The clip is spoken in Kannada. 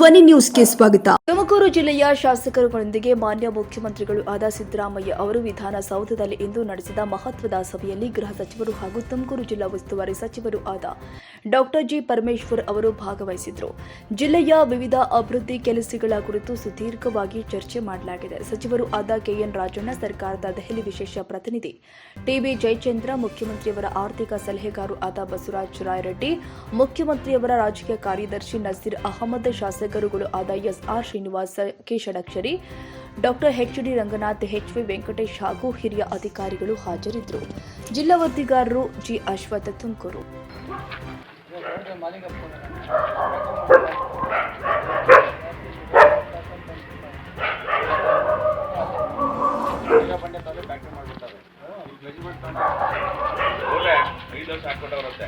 ಧ್ವನಿ ನ್ಯೂಸ್ಗೆ ಸ್ವಾಗತ. ತುಮಕೂರು ಜಿಲ್ಲೆಯ ಶಾಸಕರುಗಳೊಂದಿಗೆ ಮಾನ್ಯ ಮುಖ್ಯಮಂತ್ರಿಗಳು ಆದ ಸಿದ್ದರಾಮಯ್ಯ ಅವರು ವಿಧಾನಸೌಧದಲ್ಲಿ ಇಂದು ನಡೆಸಿದ ಮಹತ್ವದ ಸಭೆಯಲ್ಲಿ ಗೃಹ ಸಚಿವರು ಹಾಗೂ ತುಮಕೂರು ಜಿಲ್ಲಾ ಉಸ್ತುವಾರಿ ಸಚಿವರು ಆದ ಡಾಕ್ಟರ್ ಜಿ ಪರಮೇಶ್ವರ್ ಅವರು ಭಾಗವಹಿಸಿದರು ಜಿಲ್ಲೆಯ ವಿವಿಧ ಅಭಿವೃದ್ಧಿ ಕೆಲಸಗಳ ಕುರಿತು ಸುದೀರ್ಘವಾಗಿ ಚರ್ಚೆ ಮಾಡಲಾಗಿದೆ. ಸಚಿವರು ಆದ ಕೆಎನ್ ರಾಜಣ್ಣ, ಸರ್ಕಾರದ ದೆಹಲಿ ವಿಶೇಷ ಪ್ರತಿನಿಧಿ ಟಿಬಿ ಜಯಚಂದ್ರ, ಮುಖ್ಯಮಂತ್ರಿಯವರ ಆರ್ಥಿಕ ಸಲಹೆಗಾರು ಆದ ಬಸವರಾಜ ರಾಯರೆಡ್ಡಿ, ಮುಖ್ಯಮಂತ್ರಿಯವರ ರಾಜಕೀಯ ಕಾರ್ಯದರ್ಶಿ ನಸೀರ್ ಅಹಮದ್ ಶಾಸಕರುಗಳು ಆದ S R Srinivas K Shadakshari doctor H D Ranganath H V Venkatesh ಹಾಗೂ ಹಿರಿಯ ಅಧಿಕಾರಿಗಳು ಹಾಜರಿದ್ದರು. ಜಿಲ್ಲಾ ವರದಿಗಾರರು ಜಿ ಅಶ್ವಥ ತುಮಕೂರು. ಐದು ವರ್ಷ ಹಾಕ್ಬಿಟ್ಟವ್ರಂತೆ